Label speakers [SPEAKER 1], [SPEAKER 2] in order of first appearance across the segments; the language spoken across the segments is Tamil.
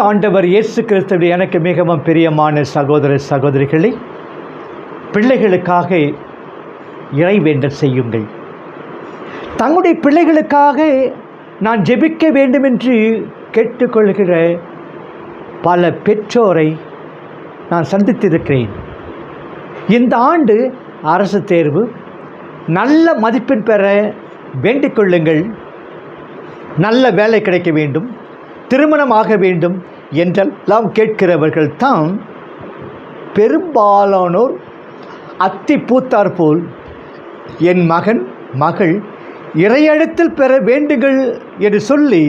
[SPEAKER 1] ஆண்டவர் இயேசு கிறிஸ்துவின் எனக்கு மிகவும் பிரியமான சகோதர சகோதரிகளை பிள்ளைகளுக்காக இறைவேண்டல் செய்யுங்கள். தங்களுடைய பிள்ளைகளுக்காக நான் ஜெபிக்க வேண்டும் என்று கேட்டுக்கொள்கிற பல பெற்றோரை நான் சந்தித்திருக்கிறேன். இந்த ஆண்டு அரசு தேர்வு நல்ல மதிப்பெண் பெற வேண்டிக் கொள்ளுங்கள். நல்ல வேலை கிடைக்க வேண்டும். திருமணம் ஆக வேண்டும். என்றெல்லாம் கேட்கிறவர்கள் தான் பெரும்பாலானோர் அத்தி பூத்தார் போல் என் மகன் மகள் இறையழுத்தில் பெற வேண்டுங்கள் என்று சொல்லி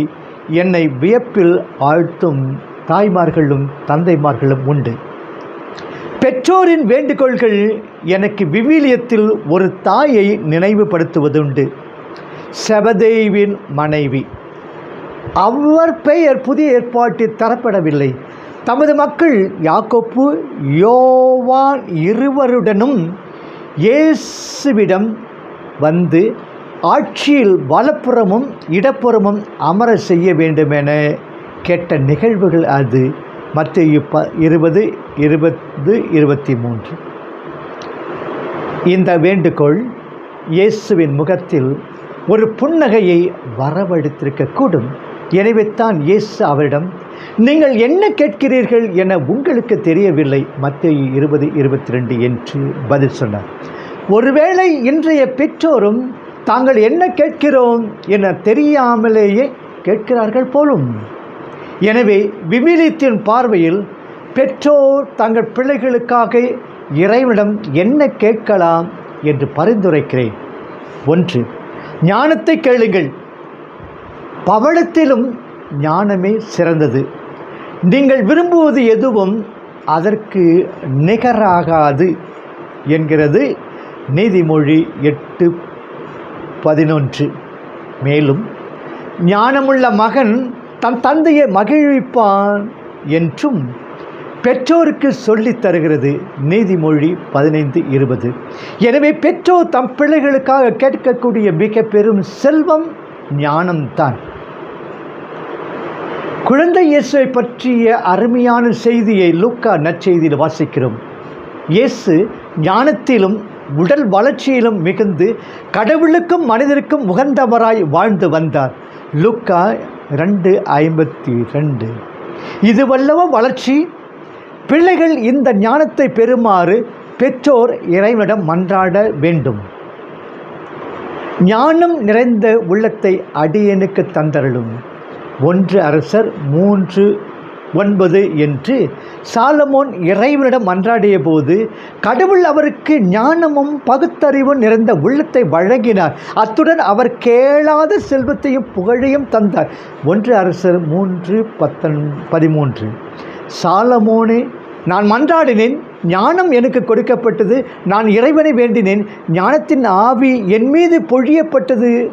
[SPEAKER 1] என்னை வியப்பில் ஆழ்த்தும் தாய்மார்களும் தந்தைமார்களும் உண்டு. பெற்றோரின் வேண்டுகோள்கள் எனக்கு விவிலியத்தில் ஒரு தாயை நினைவுபடுத்துவதுண்டு. செவதேவின் மனைவி. அவர் பெயர் புதிய ஏற்பாட்டில் தரப்படவில்லை. தமது மக்கள் யாக்கோப்பு யோவான் இருவருடனும் இயேசுவிடம் வந்து ஆட்சியில் வலப்புறமும் இடப்புறமும் அமர செய்ய வேண்டுமென கேட்ட நிகழ்வுகள் அது. மத்திய ப இருபது இருபது இருபத்தி மூன்று இந்த வேண்டுகோள் இயேசுவின் முகத்தில் ஒரு புன்னகையை வரவழைத்திருக்கக்கூடும். எனவே தான் இயேசு அவரிடம் நீங்கள் என்ன கேட்கிறீர்கள் என உங்களுக்கு தெரியவில்லை. மத்திய இருபது இருபத்தி ரெண்டு என்று பதில் சொன்னார். ஒருவேளை இன்றைய பெற்றோரும் தாங்கள் என்ன கேட்கிறோம் என தெரியாமலேயே கேட்கிறார்கள் போலும். எனவே விவிலியத்தின் பார்வையில் பெற்றோர் தங்கள் பிள்ளைகளுக்காக இறைவனிடம் என்ன கேட்கலாம் என்று பரிந்துரைக்கிறேன். ஒன்று ஞானத்தை கேளுங்கள். பவளத்திலும் ஞானமே சிறந்தது. நீங்கள் விரும்புவது எதுவும் அதற்கு நிகராகாது என்கிறது. நீதிமொழி எட்டு பதினொன்று. மேலும் ஞானமுள்ள மகன் தன் தந்தையை மகிழ்விப்பான் என்றும் பெற்றோருக்கு சொல்லித் தருகிறது. நீதிமொழி பதினைந்து இருபது. எனவே பெற்றோர் தம் பிள்ளைகளுக்காக கேட்கக்கூடிய மிக பெரும் செல்வம் ஞானம்தான். குழந்தை இயேசுவை பற்றிய அருமையான செய்தியை லூக்கா நற்செய்தியில் வாசிக்கிறோம். இயேசு ஞானத்திலும் உடல் வளர்ச்சியிலும் மிகுந்து கடவுளுக்கும் மனிதருக்கும் உகந்தவராய் வாழ்ந்து வந்தார். லூக்கா ரெண்டு ஐம்பத்தி ரெண்டு. இதுவல்லவோ வளர்ச்சி பிள்ளைகள் இந்த ஞானத்தை பெறுமாறு பெற்றோர் இறைவனிடம் மன்றாட வேண்டும். ஞானம் நிறைந்த உள்ளத்தை அடியனுக்கு தந்தருளும். ஒன்று அரசர் மூன்று ஒன்பது என்று சாலமோன் இறைவனிடம் மன்றாடிய போது கடவுள் அவருக்கு ஞானமும் பகுத்தறிவும் நிறைந்த உள்ளத்தை வழங்கினார். அத்துடன் அவர் கேளாத செல்வத்தையும் புகழையும் தந்தார். ஒன்று அரசர் மூன்று பத்தன் பதிமூன்று. சாலமோனே நான் மன்றாடினேன். ஞானம் எனக்கு கொடுக்கப்பட்டது. நான் இறைவனை வேண்டினேன். ஞானத்தின் ஆவி என் மீது பொழியப்பட்டது.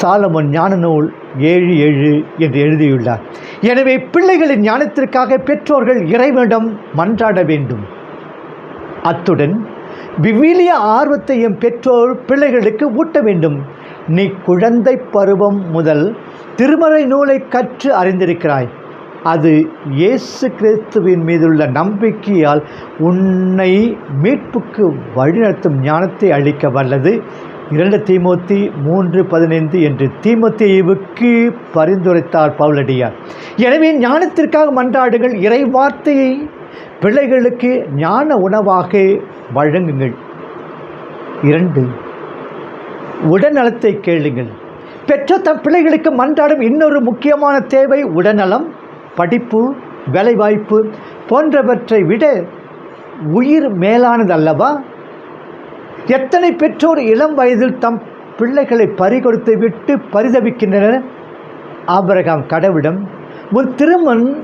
[SPEAKER 1] சாலமன் ஞான நூல் ஏழு ஏழு என்று எழுதியுள்ளார். எனவே பிள்ளைகளின் ஞானத்திற்காக பெற்றோர்கள் இறைவனிடம் மன்றாட வேண்டும். அத்துடன் விவிலிய ஆர்வத்தையும் பெற்றோர் பிள்ளைகளுக்கு ஊட்ட வேண்டும். நீ குழந்தை பருவம் முதல் திருமறை நூலை கற்று அறிந்திருக்கிறாய். அது இயேசு கிறிஸ்துவின் மீதுள்ள நம்பிக்கையால் உன்னை மீட்புக்கு வழிநடத்தும் ஞானத்தை அளிக்க வல்லது. இரண்டு தீமோத்தி மூன்று பதினைந்து என்று தீமோத்தேயுவுக்கு பரிந்துரைத்தார் பவுலடியார். எனவே ஞானத்திற்காக மன்றாடுங்கள் இறை வார்த்தையை பிள்ளைகளுக்கு ஞான உணவாக வழங்குங்கள். இரண்டு உடல்நலத்தை கேளுங்கள். பெற்ற தம் பிள்ளைகளுக்கு மன்றாடும் இன்னொரு முக்கியமான தேவை உடல்நலம் படிப்பு வேலைவாய்ப்பு போன்றவற்றை விட உயிர் மேலானது அல்லவா? எத்தனை பெற்றோர் இளம் வயதில் தம் பிள்ளைகளை பறிகொடுத்து விட்டு பரிதவிக்கின்றனர் ஆபரகாம் கடவுளிடம் உன் திருமன்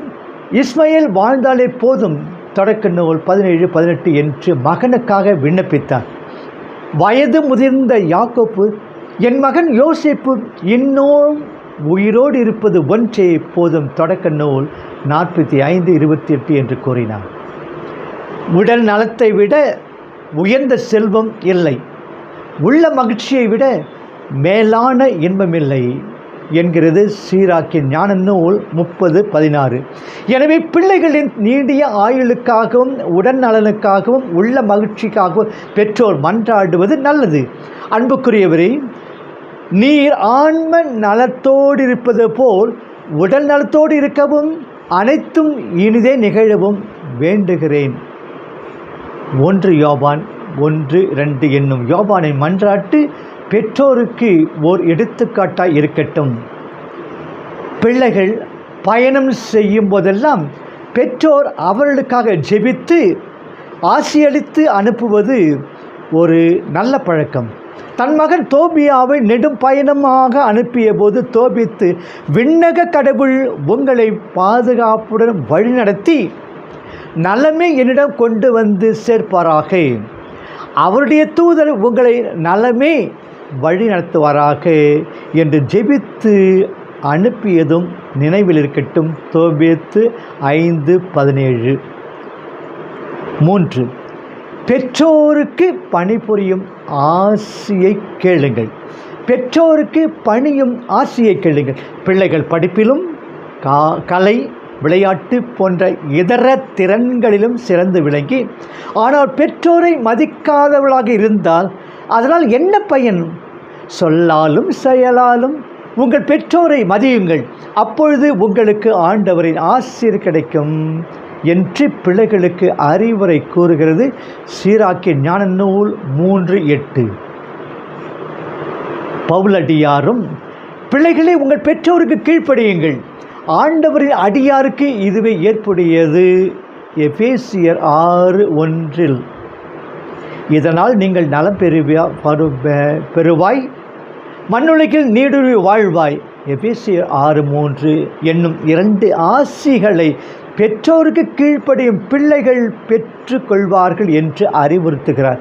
[SPEAKER 1] இஸ்மையில் வாழ்ந்தாலே போதும் தொடக்க நூல் பதினேழு பதினெட்டு என்று மகனுக்காக விண்ணப்பித்தார். வயது முதிர்ந்த யாக்கோப்பு என் மகன் யோசிப்பு இன்னும் உயிரோடு இருப்பது ஒன்றே போதும் தொடக்க நூல் நாற்பத்தி ஐந்து இருபத்தி எட்டு என்று கூறினார். உடல் நலத்தை விட உயர்ந்த செல்வம் இல்லை. உள்ள மகிழ்ச்சியை விட மேலான இன்பமில்லை என்கிறது சீராக்கின் ஞான நூல் முப்பது பதினாறு. எனவே பிள்ளைகளின் நீடிய ஆயுளுக்காகவும் உடல் நலனுக்காகவும் உள்ள மகிழ்ச்சிக்காகவும் பெற்றோர் மன்றாடுவது நல்லது. அன்புக்குரியவரே நீர் ஆன்ம நலத்தோடு இருப்பது போல் உடல் நலத்தோடு இருக்கவும் அனைத்தும் இனிதே நிகழவும் வேண்டுகிறேன். ஒன்று யோபான் ஒன்று ரெண்டு என்னும் யோபானின் மன்றாட்டு பெற்றோருக்கு ஓர் எடுத்துக்காட்டாக இருக்கட்டும். பிள்ளைகள் பயணம் செய்யும் போதெல்லாம் பெற்றோர் அவர்களுக்காக ஜெபித்து ஆசியளித்து அனுப்புவது ஒரு நல்ல பழக்கம். தன் மகன் தோபியாவை நெடும் பயணமாக அனுப்பிய போது தோபித்து விண்ணக கடவுள் உங்களை பாதுகாப்புடன் வழிநடத்தி நலமே என்னிடம் கொண்டு வந்து சேர்ப்பாராக. அவருடைய தூதர் உங்களை நலமே வழி நடத்துவாராக என்று ஜெபித்து அனுப்பியதும் நினைவில் இருக்கட்டும். தோபித்து ஐந்து பதினேழு. மூன்று. பெற்றோருக்கு பணிபுரியும் ஆசியை கேளுங்கள். பெற்றோருக்கு பணியும் ஆசியை கேளுங்கள். பிள்ளைகள் படிப்பிலும் கா கலை விளையாட்டு போன்ற இதர திறன்களிலும் சிறந்து விளங்கி ஆனால் பெற்றோரை மதிக்காதவளாக இருந்தால் அதனால் என்ன பயன்? சொல்லாலும் செயலாலும் உங்கள் பெற்றோரை மதியுங்கள். அப்பொழுது உங்களுக்கு ஆண்டவரின் ஆசிரியர் கிடைக்கும் என்று பிள்ளைகளுக்கு அறிவுரை கூறுகிறது சீராக்கிய ஞான நூல் மூன்று எட்டு. பவுலடியாரும் பிள்ளைகளே உங்கள் பெற்றோருக்கு கீழ்ப்படியுங்கள். ஆண்டவரின் அடியாருக்கு இதுவே ஏற்புடையது. எபேசியர் ஆறு ஒன்றில் இதனால் நீங்கள் நலம் பெறுவியா பெறுவாய் மண்ணுலகில் நீடுருவி வாழ்வாய். எபேசியர் ஆறு மூன்று என்னும் இரண்டு ஆசிகளை பெற்றோருக்கு கீழ்ப்படியும் பிள்ளைகள் பெற்றுக்கொள்வார்கள் என்று அறிவுறுத்துகிறார்.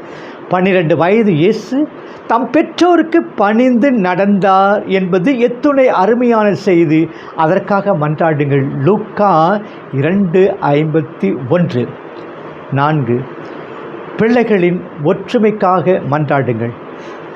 [SPEAKER 1] பன்னிரண்டு வயது இயேசு தம் பெற்றோருக்கு பணிந்து நடந்தார் என்பது எத்துணை அருமையான செய்தி. அதற்காக மன்றாடுங்கள். லூக்கா இரண்டு ஐம்பத்தி ஒன்று. நான்கு. பிள்ளைகளின் ஒற்றுமைக்காக மன்றாடுங்கள்.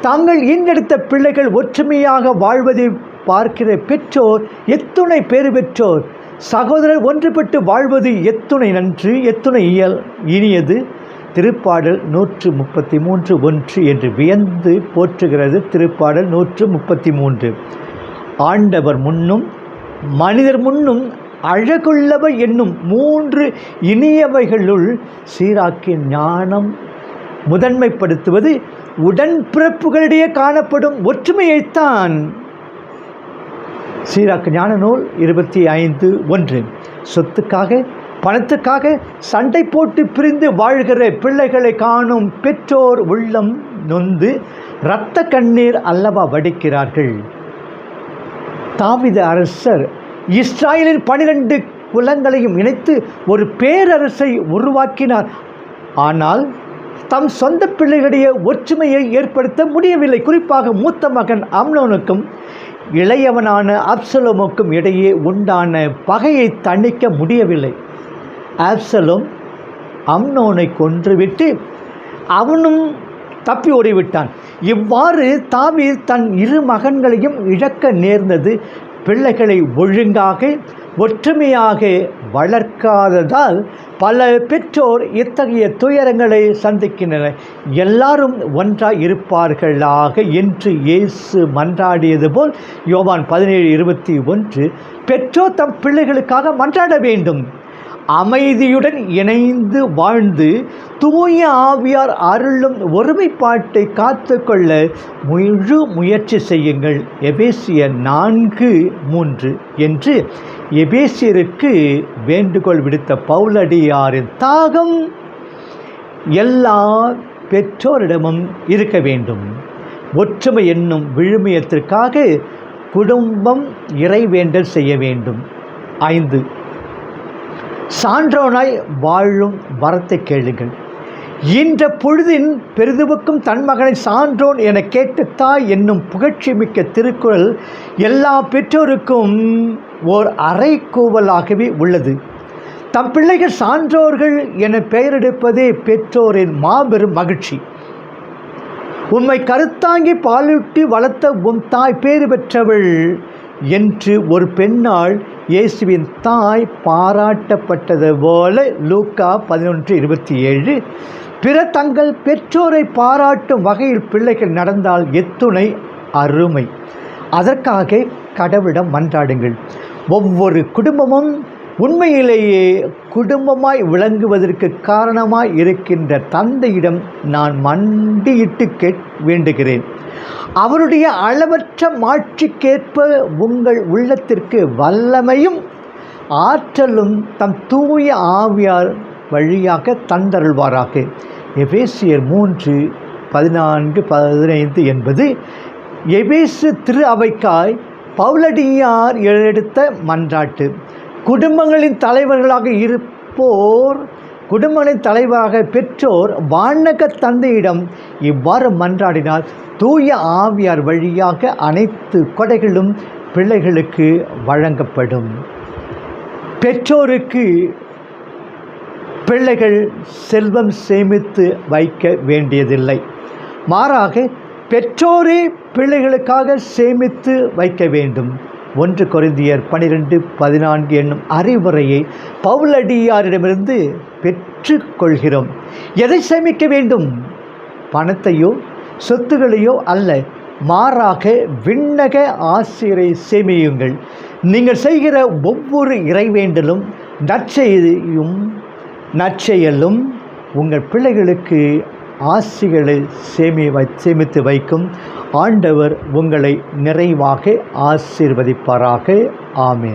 [SPEAKER 1] தாங்கள் ஈந்தெடுத்த பிள்ளைகள் ஒற்றுமையாக வாழ்வதை பார்க்கிற பெற்றோர் எத்துணை பேறு பெற்றோர் சகோதரர் ஒன்றுபட்டு வாழ்வது எத்துணை நன்று எத்துணை இயல் இனியது. திருப்பாடல் நூற்று முப்பத்தி மூன்று ஒன்று என்று வியந்து போற்றுகிறது திருப்பாடல் நூற்று முப்பத்தி மூன்று ஆண்டவர் முன்னும் மனிதர் முன்னும் அழகுள்ளவை என்னும் மூன்று இனியவைகளுள் சீராக்கின் ஞானம் முதன்மைப்படுத்துவது உடன்பிறப்புகளிடையே காணப்படும் ஒற்றுமையைத்தான். சீராக்கு ஞான நூல் இருபத்தி ஐந்து ஒன்று. சொத்துக்காக பணத்துக்காக சண்டை போட்டு பிரிந்து வாழ்கிற பிள்ளைகளை காணும் பெற்றோர் உள்ளம் நொந்து இரத்த கண்ணீர் அல்லவா வடிக்கிறார்கள். தாவித அரசர் இஸ்ராயலின் பனிரெண்டு குலங்களையும் இணைத்து ஒரு பேரரசை உருவாக்கினார். ஆனால் தம் சொந்த பிள்ளைகளிடையே ஒற்றுமையை ஏற்படுத்த முடியவில்லை. குறிப்பாக மூத்த மகன் அம்னோனுக்கும் இளையவனான அப்சலோமுக்கும் இடையே உண்டான பகையை தணிக்க முடியவில்லை. ஆப்சலும் அம்னோனை கொன்றுவிட்டு அவனும் தப்பி ஓடிவிட்டான். இவ்வாறு தாவி தன் இரு மகன்களையும் இழக்க நேர்ந்தது. பிள்ளைகளை ஒழுங்காக ஒற்றுமையாக வளர்க்காததால் பல பெற்றோர் இத்தகைய துயரங்களை சந்திக்கின்றனர். எல்லாரும் ஒன்றாய் இருப்பார்களாக என்று இயேசு மன்றாடியது போல் யோவான் பதினேழு இருபத்தி ஒன்று பெற்றோர் தம் பிள்ளைகளுக்காக மன்றாட வேண்டும். அமைதியுடன் இணைந்து வாழ்ந்து தூய ஆவியார் அருளும் ஒருமைப்பாட்டை காத்துக்கொள்ள முழு முயற்சி செய்யுங்கள். எபேசிய நான்கு மூன்று என்று எபேசியருக்கு வேண்டுகோள் விடுத்த பவுலடியாரின் தாகம் எல்லா பெற்றோரிடமும் இருக்க வேண்டும். ஒற்றுமை என்னும் விழுமியத்திற்காக குடும்பம் இறைவேண்டல் செய்ய வேண்டும். ஐந்து சான்றோனாய் வாழும் வரத்தை கேளுங்கள். இன்ற பொழுதின் பெரிதுவுக்கும் தன் மகனை சான்றோன் என கேட்டு தாய் என்னும் புகழ்ச்சி மிக்க திருக்குறள் எல்லா பெற்றோருக்கும் ஓர் அறைக்கூவலாகவே உள்ளது. தம் பிள்ளைகள் சான்றோர்கள் என பெயரெடுப்பதே பெற்றோரின் மாபெரும் மகிழ்ச்சி. உம்மை கருத்தாங்கி பாலூட்டி வளர்த்த உம் தாய் பேறு பெற்றவள் என்று ஒரு பெண்ணால் இயேசுவின் தாய் பாராட்டப்பட்டது போல லூக்கா பதினொன்று இருபத்தி ஏழு. பிற தங்கள் பெற்றோரை பாராட்டும் வகையில் பிள்ளைகள் நடந்தால் எத்துணை அருமை. அதற்காக கடவுளிடம் மன்றாடுங்கள். ஒவ்வொரு குடும்பமும் உண்மையிலேயே குடும்பமாய் விளங்குவதற்கு காரணமாய் இருக்கின்ற தந்தையிடம் நான் மண்டியிட்டு கேட் வேண்டுகிறேன். அவருடைய அளவற்ற மாட்சிக்கேற்ப உங்கள் உள்ளத்திற்கு வல்லமையும் ஆற்றலும் தம் தூய ஆவியார் வழியாக தந்தருள்வாராக. எபேசியர் மூன்று பதினான்கு பதினைந்து என்பது எபேசு திரு அவைக்காய் பவுலடியார் எடுத்த மன்றாட்டு. குடும்பங்களின் தலைவர்களாக இருப்போர் குடும்பங்களின் தலைவராக பெற்றோர் வானக தந்தையிடம் இவ்வாறு மன்றாடினால் தூய ஆவியார் வழியாக அனைத்து கொடைகளும் பிள்ளைகளுக்கு வழங்கப்படும். பெற்றோருக்கு பிள்ளைகள் செல்வம் சேமித்து வைக்க வேண்டியதில்லை. மாறாக பெற்றோரே பிள்ளைகளுக்காக சேமித்து வைக்க வேண்டும். ஒன்று கொரிந்தியர் பனிரெண்டு பதினான்கு என்னும் அறிவுரையை பவுலடியாரிடமிருந்து பெற்றுக்கொள்கிறோம். எதை சேமிக்க வேண்டும்? பணத்தையோ சொத்துகளையோ அல்ல மாறாக விண்ணக ஆசிரியரை சேமியுங்கள். நீங்கள் செய்கிற ஒவ்வொரு இறைவேண்டலும் நற்செய்தியும் நற்செயலும் உங்கள் பிள்ளைகளுக்கு ஆசிகளை சேமி வை சேமித்து வைக்கும். ஆண்டவர் உங்களை நிறைவாக ஆசீர்வதிப்பாராக. ஆமே